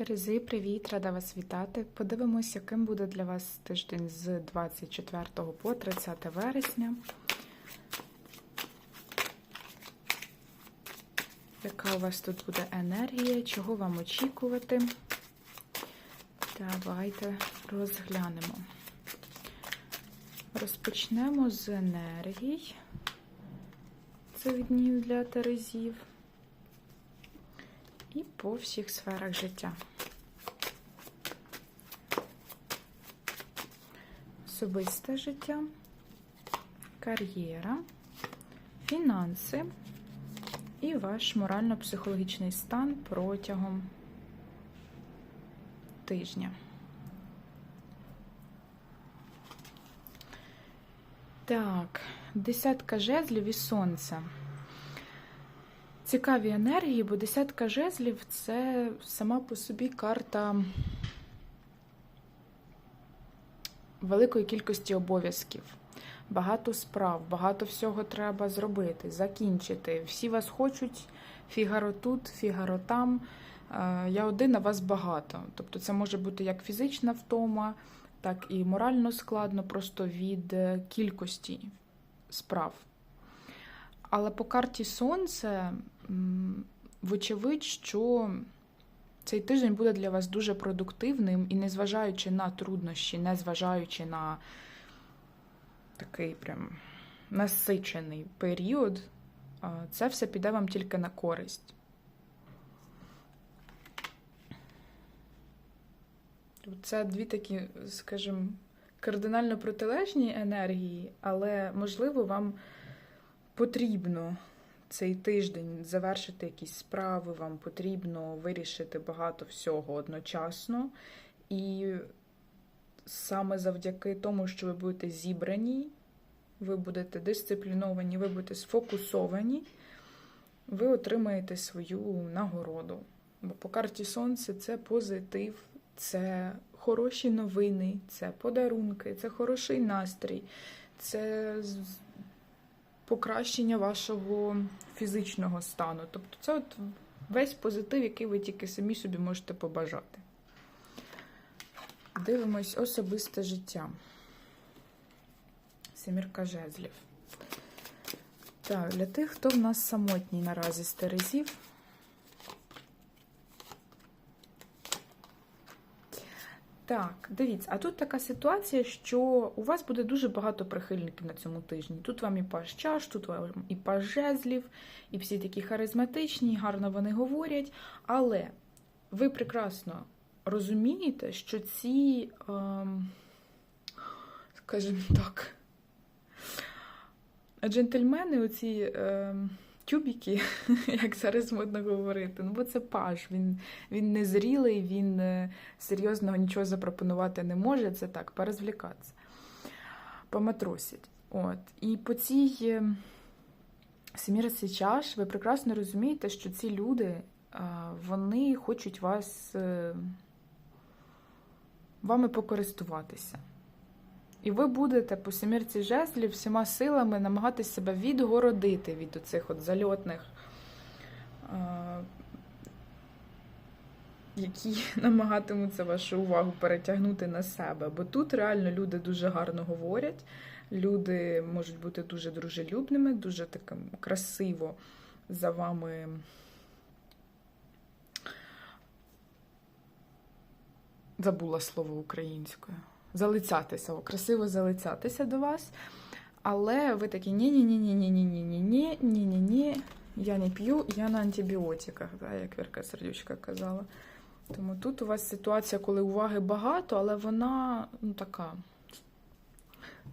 Терези, привіт, рада вас вітати. Подивимось, яким буде для вас тиждень з 24 по 30 вересня. Яка у вас тут буде енергія? Чого вам очікувати? Давайте розглянемо. Розпочнемо з енергій цих днів для Терезів і по всіх сферах життя. Особисте життя, кар'єра, фінанси і ваш морально-психологічний стан протягом тижня. Так, десятка жезлів і сонце. Цікаві енергії, бо десятка жезлів це сама по собі карта великої кількості обов'язків. Багато справ, багато всього треба зробити, закінчити. Всі вас хочуть, фігаро тут, фігаро там. Е, Я один, а вас багато. Тобто це може бути як фізична втома, так і морально складно, просто від е, кількості справ. Але по карті Сонце, вочевидь, що цей тиждень буде для вас дуже продуктивним і незважаючи на труднощі, незважаючи на такий прям насичений період, це все піде вам тільки на користь. Це дві такі, скажімо, кардинально протилежні енергії, але можливо вам потрібно цей тиждень завершити якісь справи, вам потрібно вирішити багато всього одночасно. І саме завдяки тому, що ви будете зібрані, ви будете дисципліновані, ви будете сфокусовані, ви отримаєте свою нагороду. Бо по карті Сонце це позитив, це хороші новини, це подарунки, це хороший настрій, це покращення вашого фізичного стану. Тобто це от весь позитив, який ви тільки самі собі можете побажати. Дивимось особисте життя. Семірка жезлів. Так, для тих, хто в нас самотній наразі з Терезів. Так, дивіться, а тут така ситуація, що у вас буде дуже багато прихильників на цьому тижні. Тут вам і паж чаш, тут вам і паж жезлів, і всі такі харизматичні, гарно вони говорять. Але ви прекрасно розумієте, що ці, ем, скажімо так, джентльмени, оці ем, тюбіки, як зараз модно говорити, ну бо це паж, він, він не зрілий, він е, серйозного нічого запропонувати не може, це так, порозвлікатися, поматросять. От. І по цій е, семірці чаш ви прекрасно розумієте, що ці люди, е, вони хочуть вас вами покористуватися. І ви будете по семірці жезлів всіма силами намагатись себе відгородити від оцих от зальотних, е, які намагатимуться вашу увагу перетягнути на себе. Бо тут реально люди дуже гарно говорять, люди можуть бути дуже дружелюбними, дуже таким красиво за вами. Забула слово українською. Залицятися, красиво залицятися до вас. Але ви такі ні-ні-ні-ні-ні-ні-ні-ні, ні-ні-ні, я не п'ю, я на антибіотиках, да, як Вірка Сердючка казала. Тому тут у вас ситуація, коли уваги багато, але вона ну, така.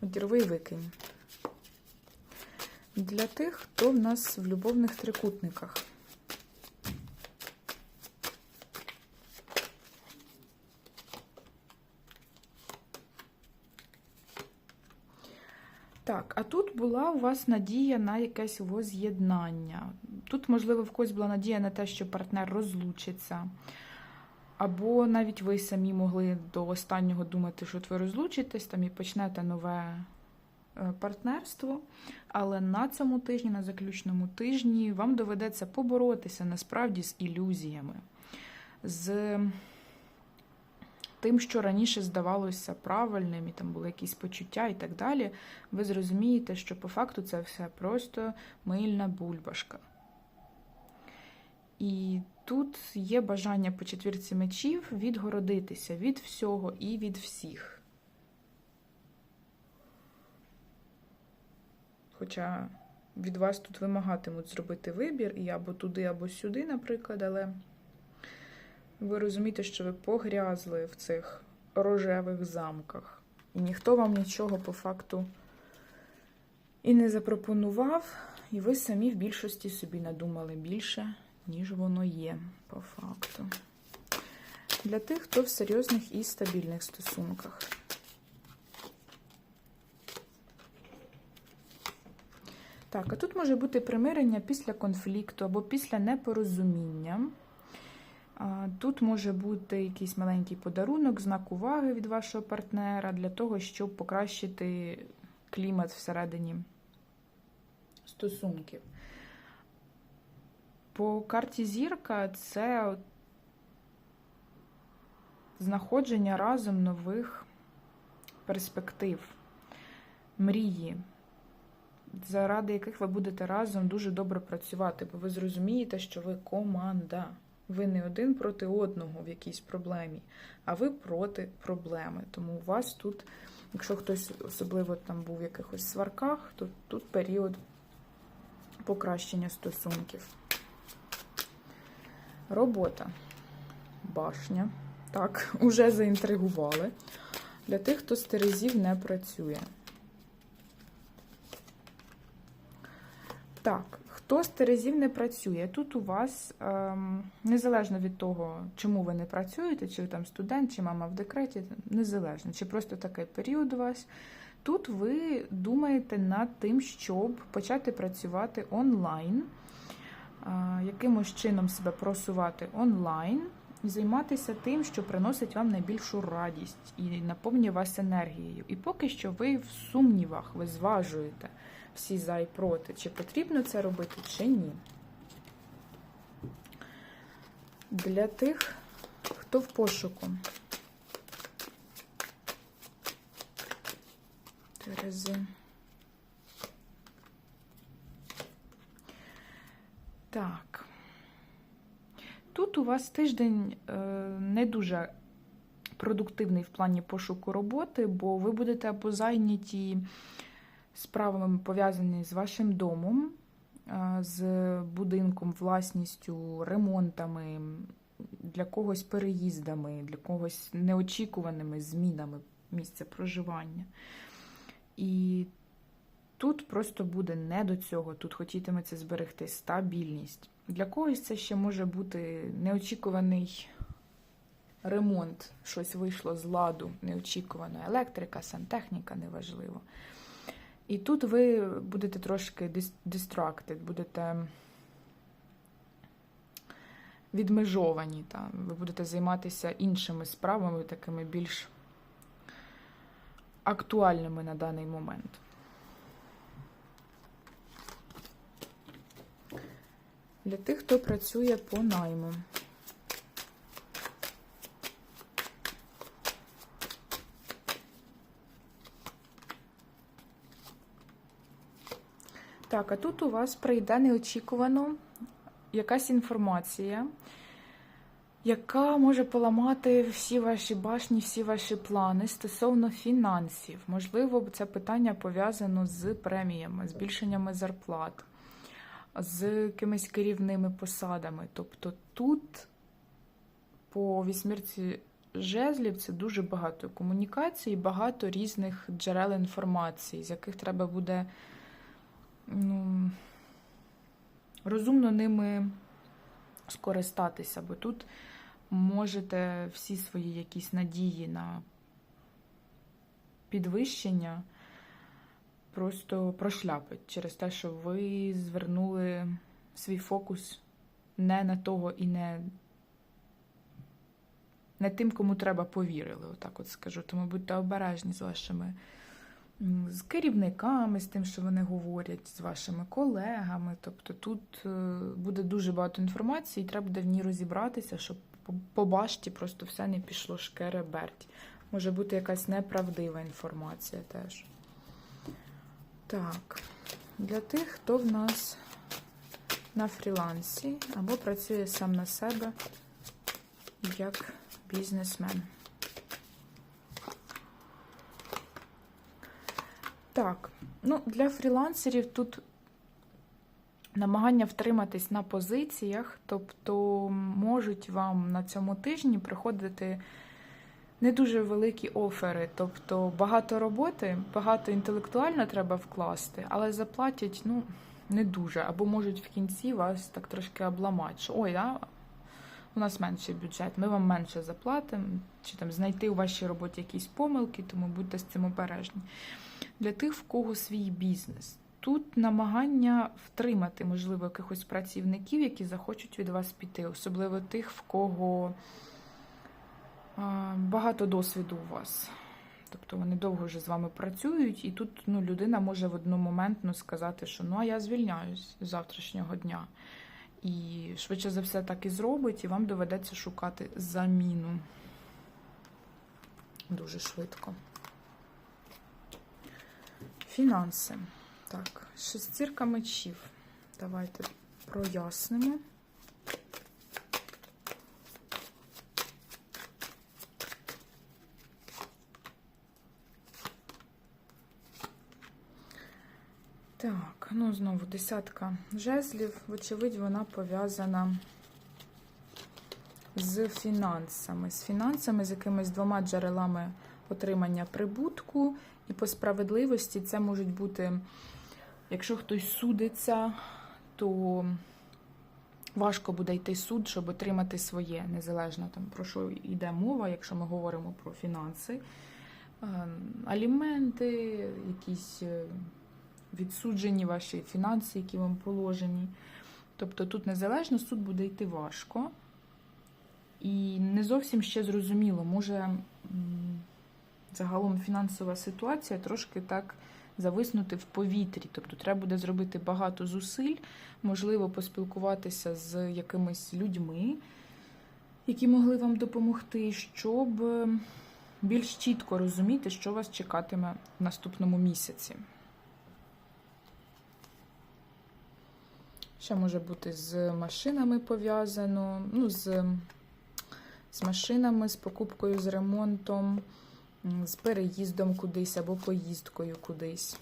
Одірви викинь. Для тих, хто в нас в любовних трикутниках. Так, а тут була у вас надія на якесь воз'єднання. Тут, можливо, в когось була надія на те, що партнер розлучиться. Або навіть ви самі могли до останнього думати, що ви розлучитесь там і почнете нове е, партнерство. Але на цьому тижні, на заключному тижні, вам доведеться поборотися насправді з ілюзіями, з тим, що раніше здавалося правильним, і там були якісь почуття і так далі, ви зрозумієте, що по факту це все просто мильна бульбашка. І тут є бажання по четвірці мечів відгородитися від всього і від всіх. Хоча від вас тут вимагатимуть зробити вибір і або туди, або сюди, наприклад, але ви розумієте, що ви погрязли в цих рожевих замках. І ніхто вам нічого по факту і не запропонував, і ви самі в більшості собі надумали більше, ніж воно є по факту. Для тих, хто в серйозних і стабільних стосунках. Так, а тут може бути примирення після конфлікту або після непорозуміння. Тут може бути якийсь маленький подарунок, знак уваги від вашого партнера для того, щоб покращити клімат всередині стосунків. По карті зірка це знаходження разом нових перспектив, мрії, заради яких ви будете разом дуже добре працювати, бо ви зрозумієте, що ви команда. Ви не один проти одного в якійсь проблемі, а ви проти проблеми. Тому у вас тут, якщо хтось особливо там був в якихось сварках, то тут період покращення стосунків. Робота. Башня. Так, уже заінтригували. Для тих, хто з Терезів не працює. Так, хто з Терезів не працює? Тут у вас, ем, незалежно від того, чому ви не працюєте, чи ви там студент, чи мама в декреті, незалежно, чи просто такий період у вас. Тут ви думаєте над тим, щоб почати працювати онлайн, е, якимось чином себе просувати онлайн і займатися тим, що приносить вам найбільшу радість і наповнює вас енергією. І поки що ви в сумнівах, ви зважуєте всі за і проти, чи потрібно це робити, чи ні. Для тих, хто в пошуку. Терези. Так. Тут у вас тиждень е, не дуже продуктивний в плані пошуку роботи, бо ви будете або зайняті справами пов'язані з вашим домом, з будинком, власністю, ремонтами, для когось переїздами, для когось неочікуваними змінами місця проживання. І тут просто буде не до цього, тут хотітиметься зберегти стабільність. Для когось це ще може бути неочікуваний ремонт, щось вийшло з ладу, неочікувано, електрика, сантехніка, неважливо. І тут ви будете трошки distracted, будете відмежовані. Та? Ви будете займатися іншими справами, такими більш актуальними на даний момент. Для тих, хто працює по найму. Так, а тут у вас прийде неочікувано якась інформація, яка може поламати всі ваші башні, всі ваші плани стосовно фінансів. Можливо, це питання пов'язано з преміями, збільшеннями зарплат, з якимись керівними посадами. Тобто тут по вісьмірці жезлів це дуже багато комунікацій, багато різних джерел інформації, з яких треба буде ну, розумно ними скористатися, бо тут можете всі свої якісь надії на підвищення просто прошляпить через те, що ви звернули свій фокус не на того і не не тим, кому треба повірили, отак от скажу. Тому будьте обережні з вашими з керівниками, з тим, що вони говорять, з вашими колегами. Тобто тут е, буде дуже багато інформації, і треба буде в ній розібратися, щоб по- башті просто все не пішло шкереберть. Може бути якась неправдива інформація теж. Так, для тих, хто в нас на фрілансі або працює сам на себе як бізнесмен. Так, ну для фрілансерів тут намагання втриматись на позиціях, тобто можуть вам на цьому тижні приходити не дуже великі офери, тобто багато роботи, багато інтелектуально треба вкласти, але заплатять ну, не дуже, або можуть в кінці вас так трошки обламати. що Ой, да, у нас менший бюджет, ми вам менше заплатимо, чи там знайти у вашій роботі якісь помилки, тому будьте з цим обережні. Для тих, в кого свій бізнес. Тут намагання втримати, можливо, якихось працівників, які захочуть від вас піти, особливо тих, в кого багато досвіду у вас. Тобто вони довго вже з вами працюють, і тут ну, людина може в одномоментно сказати, що ну а я звільняюсь з завтрашнього дня. І швидше за все так і зробить, і вам доведеться шукати заміну. Дуже швидко. Фінанси. Так, шестірка мечів. Давайте прояснимо. Так, ну знову десятка жезлів. Вочевидь, вона пов'язана з фінансами. З фінансами, з якимись двома джерелами отримання прибутку. І по справедливості це можуть бути, якщо хтось судиться, то важко буде йти суд, щоб отримати своє, незалежно там про що йде мова, якщо ми говоримо про фінанси, Е, аліменти, якісь е, відсуджені ваші фінанси, які вам положені. Тобто тут незалежно суд буде йти важко. І не зовсім ще зрозуміло, може загалом фінансова ситуація трошки так зависнути в повітрі. Тобто треба буде зробити багато зусиль, можливо, поспілкуватися з якимись людьми, які могли вам допомогти, щоб е, більш чітко розуміти, що вас чекатиме в наступному місяці. Ще може бути з машинами пов'язано, ну, з, з машинами, з покупкою, з ремонтом, з переїздом кудись або поїздкою кудись.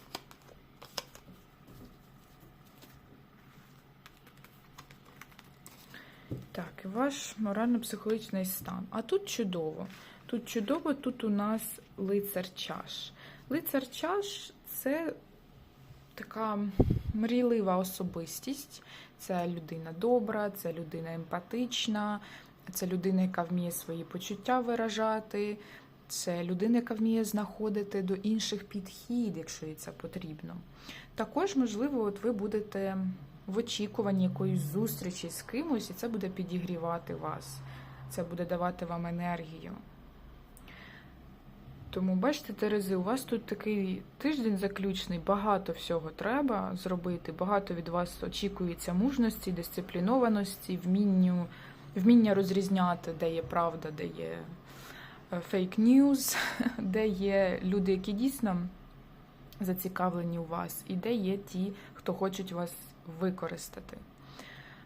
Так, і ваш морально-психологічний стан. А тут чудово. Тут чудово, тут у нас лицар чаш. Лицар чаш це така мрійлива особистість. Це людина добра, це людина емпатична, це людина, яка вміє свої почуття виражати, це людина, яка вміє знаходити до інших підхід, якщо їй це потрібно. Також, можливо, от ви будете в очікуванні якоїсь зустрічі з кимось, і це буде підігрівати вас, це буде давати вам енергію. Тому бачите, Терези, у вас тут такий тиждень заключний, багато всього треба зробити, багато від вас очікується мужності, дисциплінованості, вмінню, вміння розрізняти, де є правда, де є фейк ньюз, де є люди, які дійсно зацікавлені у вас, і де є ті, хто хочуть вас використати.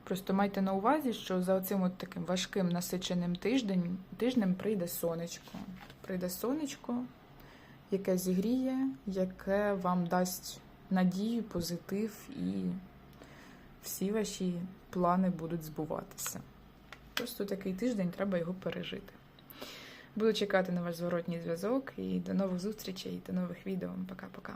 Просто майте на увазі, що за цим таким важким насиченим тиждень, тижнем прийде сонечко. Прийде сонечко, яке зігріє, яке вам дасть надію, позитив, і всі ваші плани будуть збуватися. Просто такий тиждень треба його пережити. Буду чекати на ваш зворотній зв'язок і до нових зустрічей, до нових відео. Пока-пока.